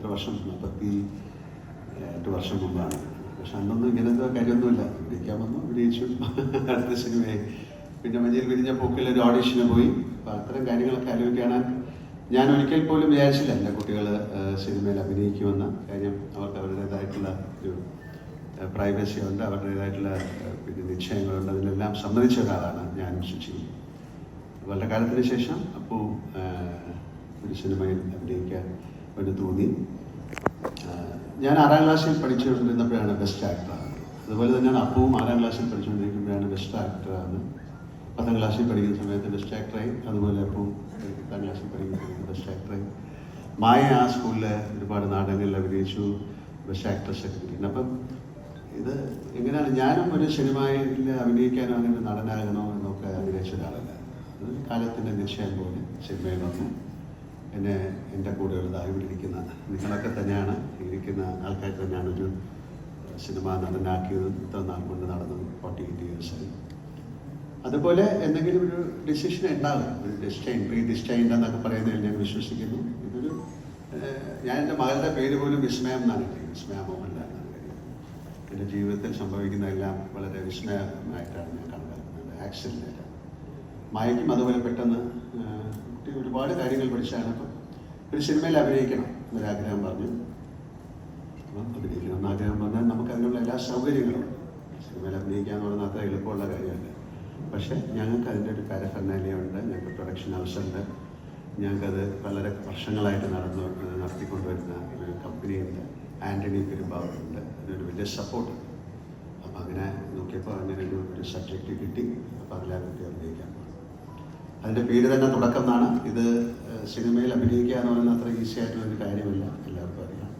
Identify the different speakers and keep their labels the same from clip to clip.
Speaker 1: എത്ര വർഷം നാൽപ്പത്തി എട്ട് വർഷം മുമ്പാണ്. പക്ഷെ അന്നൊന്നും ഇങ്ങനത്തെ കാര്യമൊന്നുമില്ല. വിളിക്കാൻ വന്നു വിളിച്ചു. അടുത്ത സിനിമയായി. പിന്നെ മഞ്ഞയിൽ വിരിഞ്ഞ പൂക്കിൽ ഒരു ഓഡീഷന് പോയി. അപ്പോൾ അത്തരം കാര്യങ്ങളൊക്കെ ആലോചിക്കുകയാണ്. ഞാൻ ഒരിക്കൽ പോലും വിചാരിച്ചില്ല എന്റെ കുട്ടികൾ സിനിമയിൽ അഭിനയിക്കുമെന്ന്. കാര്യം അവർക്ക് അവരുടേതായിട്ടുള്ള ഒരു പ്രൈവസി ഉണ്ട്. അവരുടേതായിട്ടുള്ള പിന്നെ നിശ്ചയങ്ങളുണ്ട് അതിലെല്ലാം സമ്മതിച്ച ഒരാളാണ് ഞാനും ശുചിയും വളരെ കാലത്തിന് ശേഷം അപ്പോൾ ഒരു സിനിമയിൽ അഭിനയിക്കാൻ വേണ്ടി തോന്നി ഞാൻ ആറാം ക്ലാസ്സിൽ പഠിച്ചുകൊണ്ടിരുന്നപ്പോഴാണ് ബെസ്റ്റ് ആക്ടറാണ് അതുപോലെ തന്നെയാണ് അപ്പവും ആറാം ക്ലാസ്സിൽ പഠിച്ചുകൊണ്ടിരിക്കുമ്പോഴാണ് ബെസ്റ്റ് ആക്ടറാണ് പത്താം ക്ലാസ്സിൽ പഠിക്കുന്ന സമയത്ത് ബെസ്റ്റ് ആക്ടറായി അതുപോലെ അപ്പവും എട്ടാം ക്ലാസ്സിൽ പഠിക്കുന്ന സമയത്ത് ബെസ്റ്റ് ആക്ടറായി മായ ആ സ്കൂളിൽ ഒരുപാട് നാടകങ്ങളിൽ അഭിനയിച്ചു. ബെസ്റ്റ് ആക്ട്രസ് ഒക്കെ കിട്ടി അപ്പം ഇത് എങ്ങനെയാണ്? ഞാനും ഒരു സിനിമയിൽ അഭിനയിക്കാനോ അങ്ങനെ നടനാകണോ എന്നൊക്കെ ആഗ്രഹിച്ച ഒരാളല്ല. കാലത്തിന്റെ നിശ്ചയം പോലെ സിനിമയിൽ വന്നു എന്നെ എന്റെ കൂടെ ഇവിടെ ഇരിക്കുന്ന നിങ്ങളൊക്കെ തന്നെയാണ് ഇരിക്കുന്ന ആൾക്കാർ തന്നെയാണ് ഒരു സിനിമ നടനാക്കിയത് ഇത്ര നാൾ കൊണ്ട് നടന്നത് ഫോർട്ടി എയ്റ്റ് ഇയേഴ്സായി അതുപോലെ എന്തെങ്കിലും ഒരു ഡിസിഷൻ ഉണ്ടാകും ഒരു ഡിസ്റ്റൈൻ പ്രീ ഡിസ്റ്റൈൻ എന്നൊക്കെ പറയുന്നതിൽ ഞാൻ വിശ്വസിക്കുന്നു. ഇതൊരു ഞാൻ എന്റെ മകളുടെ പേര് പോലും വിസ്മയം എന്നാണ് എനിക്ക് വിസ്മയ മോഹൻലാൽ എന്റെ ജീവിതത്തിൽ സംഭവിക്കുന്നതെല്ലാം വളരെ വിസ്മയമായിട്ടാണ് ഞാൻ കണക്കാക്കുന്നത്. ആക്സിഡന്റ് മായയ്ക്കും അതുപോലെ പെട്ടെന്ന് കുട്ടി ഒരുപാട് കാര്യങ്ങൾ പഠിച്ചാണ്. അപ്പം ഒരു സിനിമയിൽ അഭിനയിക്കണം എന്നൊരാഗ്രഹം പറഞ്ഞു. അപ്പം അഭിനയിക്കണം എന്നാഗ്രഹം പറഞ്ഞാൽ നമുക്ക് അതിനുള്ള എല്ലാ സൗകര്യങ്ങളും സിനിമയിൽ അഭിനയിക്കുക എന്ന് പറയുന്നത് അത്ര എളുപ്പമുള്ള കാര്യമല്ല. പക്ഷേ ഞങ്ങൾക്ക് അതിന്റെ ഒരു പാരഫർണാലിയുണ്ട് ഞങ്ങൾക്ക് പ്രൊഡക്ഷൻ ഹൗസ് ഉണ്ട്. ഞങ്ങൾക്കത് വളരെ വർഷങ്ങളായിട്ട് നടന്നു നടത്തിക്കൊണ്ടുവരുന്ന ഒരു കമ്പനിയുണ്ട് ആന്റണി പെരുമ്പാവൂരുണ്ട് അതിനൊരു വലിയ സപ്പോർട്ട് അപ്പം അങ്ങനെ നോക്കിയപ്പോൾ അങ്ങനെ ഒരു ഒരു സബ്ജക്റ്റ് കിട്ടി. അപ്പോൾ അതിലാ കുട്ടി അഭിനയിക്കാൻ അതിന്റെ പേര് തന്നെ തുടക്കം എന്നാണ്. ഇത് സിനിമയിൽ അഭിനയിക്കുക എന്ന് പറയുന്നത് അത്ര ഈസി ആയിട്ടുള്ള ഒരു കാര്യമില്ല. എല്ലാവർക്കും അറിയാം.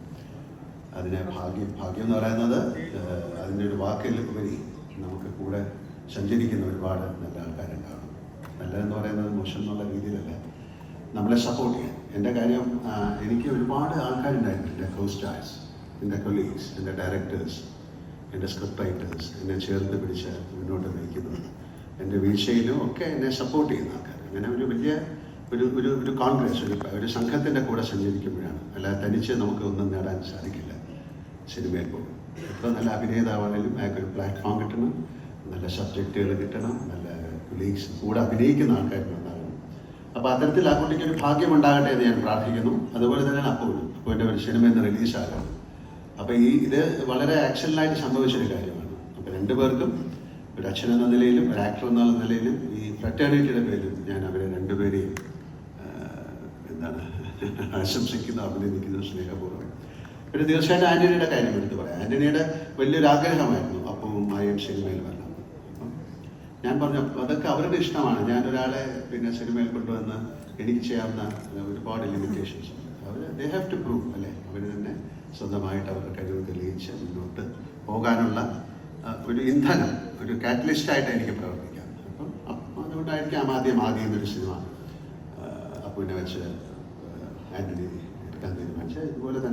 Speaker 1: അതിനെ ഭാഗ്യം ഭാഗ്യം എന്ന് പറയുന്നത് അതിന്റെ ഒരു വാക്കിൽ ഉപരി നമുക്ക് കൂടെ സഞ്ചരിക്കുന്ന ഒരുപാട് നല്ല ആൾക്കാരുണ്ടാവണം നല്ലതെന്ന് പറയുന്നത് മോശം എന്നുള്ള രീതിയിലല്ല. നമ്മളെ സപ്പോർട്ട് ചെയ്യാൻ. എന്റെ കാര്യം എനിക്ക് ഒരുപാട് ആൾക്കാരുണ്ടായിരുന്നു. എന്റെ കോ സ്റ്റാർസ് എന്റെ കൊളീഗ്സ് എന്റെ ഡയറക്ടേഴ്സ് എന്റെ സ്ക്രിപ്റ്റ് റൈറ്റേഴ്സ് എന്നെ ചേർന്ന് പിടിച്ച് മുന്നോട്ട് നയിക്കുന്നത്. എന്റെ വീഴ്ചയിലും ഒക്കെ എന്നെ സപ്പോർട്ട് ചെയ്യുന്ന ആൾക്കാർ. അങ്ങനെ ഒരു വലിയ ഒരു ഒരു ഒരു കോൺഗ്രസ് ഒരു ഒരു സംഘത്തിന്റെ കൂടെ സഞ്ചരിക്കുമ്പോഴാണ്. അല്ലാതെ തനിച്ച് നമുക്ക് ഒന്നും നേടാൻ സാധിക്കില്ല സിനിമയിൽ പോകും. എത്ര നല്ല അഭിനേതാവാണെങ്കിലും അയാൾക്കൊരു പ്ലാറ്റ്ഫോം കിട്ടണം നല്ല സബ്ജക്റ്റുകൾ കിട്ടണം നല്ല കൊളീഗ്സ് കൂടെ അഭിനയിക്കുന്ന ആൾക്കാരുണ്ടാകണം അപ്പോൾ അത്തരത്തിൽ ആ കുട്ടിക്ക് ഒരു ഭാഗ്യം ഉണ്ടാകട്ടെ എന്ന് ഞാൻ പ്രാർത്ഥിക്കുന്നു. അതുപോലെ തന്നെയാണ് അപ്പോഴും അപ്പോൾ എന്റെ ഒരു സിനിമ ഇന്ന് റിലീസാകണം അപ്പോൾ ഈ ഇത് വളരെ ആക്ഷനിലായിട്ട് സംഭവിച്ചൊരു കാര്യമാണ്. അപ്പോൾ രണ്ടുപേർക്കും ഒരു അച്ഛൻ എന്ന നിലയിലും ഒരു ആക്ടർ എന്ന നിലയിലും ഈ ഫ്രറ്റേണിറ്റിയുടെ പേരിലും ഞാൻ അവരെ രണ്ടുപേരെയും എന്താണ് ആശംസിക്കുന്നു അഭിനന്ദിക്കുന്നു സ്നേഹപൂർവം. പിന്നെ തീർച്ചയായിട്ടും ആന്റണിയുടെ കാര്യം എടുത്ത് പറയാം. ആന്റണിയുടെ വലിയൊരു ആഗ്രഹമായിരുന്നു അപ്പവും മായയും സിനിമയിൽ വരണം. അപ്പം ഞാൻ പറഞ്ഞു അതൊക്കെ അവരുടെ ഇഷ്ടമാണ്. ഞാൻ ഒരാളെ പിന്നെ സിനിമയിൽ കൊണ്ടുവന്ന് എനിക്ക് ചെയ്യാവുന്ന ഒരുപാട് ലിമിറ്റേഷൻസ് അവർ ദേ ഹാവ് ടു പ്രൂവ് അല്ലേ? അവർ തന്നെ സ്വന്തമായിട്ട് അവരുടെ കഴിവ് തെളിയിച്ച് മുന്നോട്ട് പോകാനുള്ള ഒരു ഇന്ധനം ഒരു കാറ്റലിസ്റ്റായിട്ട് എനിക്ക് പ്രവർത്തിക്കാം അപ്പം അതുകൊണ്ടായിരിക്കാം ആദ്യം ആദ്യം എന്നൊരു സിനിമ അപ്പുവിനെ വെച്ച് ആന്റണി എടുക്കാൻ തീരുമാനിച്ചത്. ഇതുപോലെ തന്നെ